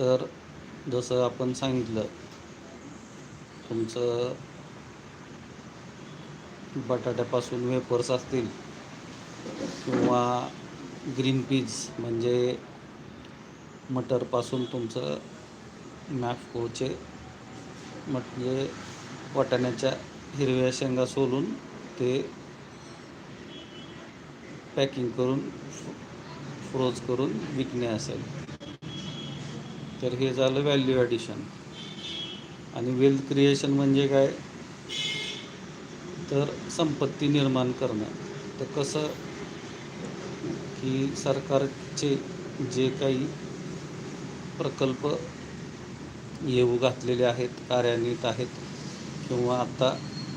तर जसं आपण सांगितलं तुमचं बटाट्यापासून वेपर्स असतील किंवा ग्रीन पीज म्हणजे मटरपासून तुमचं मॅफकोचे म्हणजे वाटाण्याच्या हिरव्या शेंगा सोलून ते पॅकिंग करून फ्रोज करून विकणे असेल. तर हे झालं व्हॅल्यू ॲडिशन आणि वेल्थ क्रिएशन म्हणजे काय? तर संपत्ती निर्माण करणं. तर कसं की सरकारचे जे काही प्रकल्प येऊ घातलेले आहेत कार्यान्वित आहेत किंवा आत्ता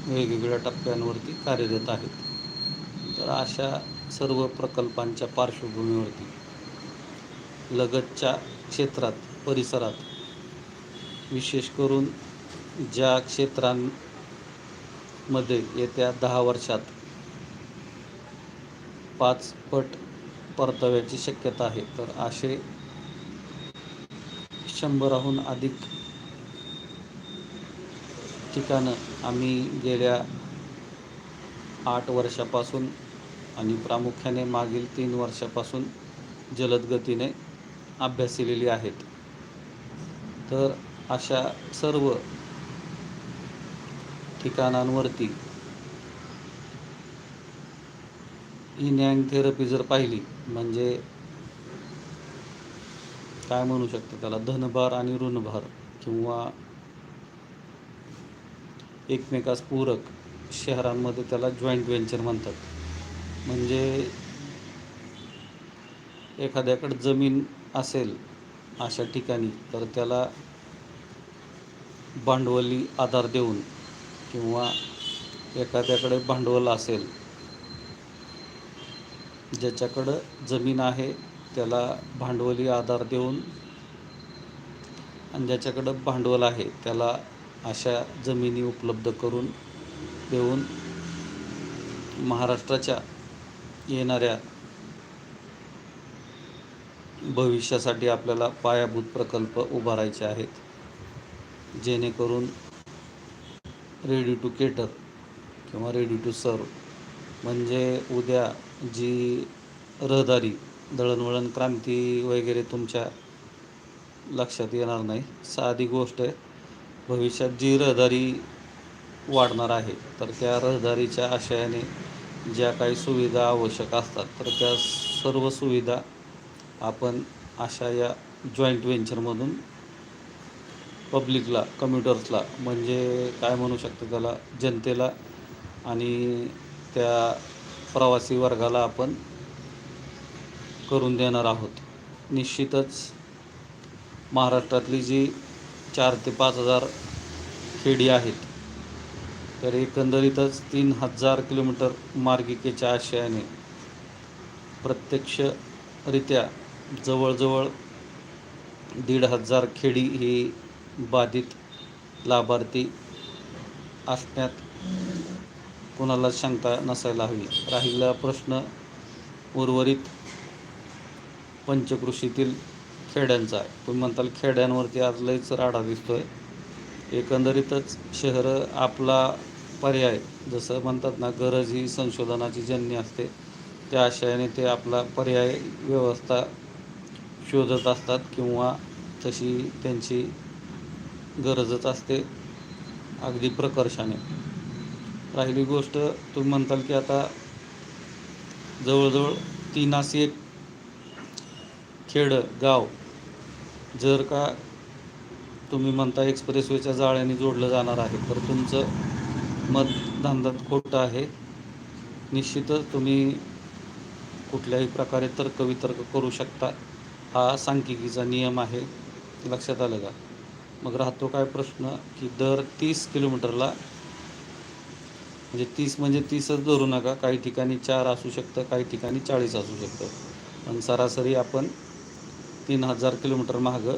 वेगवेगळ्या टप्प्यांवरती कार्यरत आहेत तर अशा सर्व प्रकल्पांच्या पार्श्वभूमीवरती लगतच्या क्षेत्रात परिसरात विशेष करून ज्या क्षेत्रांमध्ये येत्या दहा वर्षात पाच पट परताव्याची शक्यता आहे तर असे शंभराहून अधिक ठिकाणं आम्ही गेल्या आठ वर्षापासून आणि प्रामुख्याने मागील तीन वर्षापासून जलद गतीने अभ्यासिलेली आहेत. तर अशा सर्व ठिकाणांवरती ही थेरपी जर पाहिली म्हणजे काय म्हणू शकतो त्याला? धनभार आणि ऋणभार किंवा एकमेकास पूरक शहरांमध्ये त्याला जॉईंट व्हेंचर म्हणतात. म्हणजे एखाद्याकडे जमीन असेल अशा ठिकाणी. तर त्याला भांडवली आधार देऊन किंवा एखाद्याकडे भांडवल असेल ज्याच्याकडं जमीन आहे त्याला भांडवली आधार देऊन आणि ज्याच्याकडं भांडवल आहे त्याला अशा जमिनी उपलब्ध करून देऊन महाराष्ट्राच्या येणाऱ्या भविष्यासाठी आपल्याला पायाभूत प्रकल्प उभारायचे आहेत. जेणेकरून रेडी टू केटर किंवा रेडी टू सर्व म्हणजे उद्या जी रहदारी दळणवळण क्रांती वगैरे तुमच्या लक्षात येणार नाही. साधी गोष्ट आहे भविष्यात जी रहदारी वाढणार आहे तर त्या रहदारीच्या आशयाने ज्या काही सुविधा आवश्यक असतात तर त्या सर्व सुविधा आपण अशा या जॉईंट व्हेंचरमधून पब्लिकला कम्युटर्सला म्हणजे काय म्हणू शकतो त्याला जनतेला आणि त्या प्रवासी वर्गाला आपण करून देणार आहोत. निश्चितच महाराष्ट्रातली जी चार ते पाच हजार खेडी आहेत तर एकंदरीतच तीन हजार किलोमीटर मार्गिकेच्या आशयाने प्रत्यक्षरित्या जवळजवळ दीड हजार खेडी ही बाधित लाभार्थी असण्यात कोणाला शंका नसायला हवी. राहिला प्रश्न उर्वरित पंचकृषीतील खेड्यांचा. आहे तुम्ही म्हणताल खेड्यांवरती आज लयच राडा दिसतोय. एकंदरीतच शहरं आपला पर्याय जसं म्हणतात ना गरज ही संशोधनाची जन्य असते. त्या आशयाने ते आपला पर्याय व्यवस्था शोधत असतात किंवा तशी त्यांची गरजच असते अगदी प्रकर्षाने. राहिली गोष्ट तुम्ही म्हणताल की आता जवळजवळ तीनास एक खेडं गाव जर का तुम्ही म्हणता एक्सप्रेसवेच्या जाळ्याने जोडलं जाणार आहे तर तुमचं मत धंदात खोटं आहे. निश्चितच तुम्ही कुठल्याही प्रकारे तर्कवितर्क करू शकता. हा सांख्यिकीचा नियम आहे लक्षात आलं का? मग राहतो काय प्रश्न की दर तीस किलोमीटरला म्हणजे तीस म्हणजे तीसच धरू नका काही ठिकाणी चार असू शकतं काही ठिकाणी चाळीस असू शकतं. पण सरासरी आपण तीन हजार किलोमीटर मागं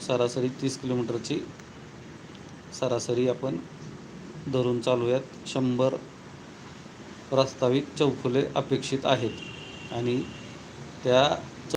सरासरी तीस किलोमीटरची सरासरी आपण धरून चालूयात. शंभर प्रस्तावित चौफुले अपेक्षित आहेत. आणि त्या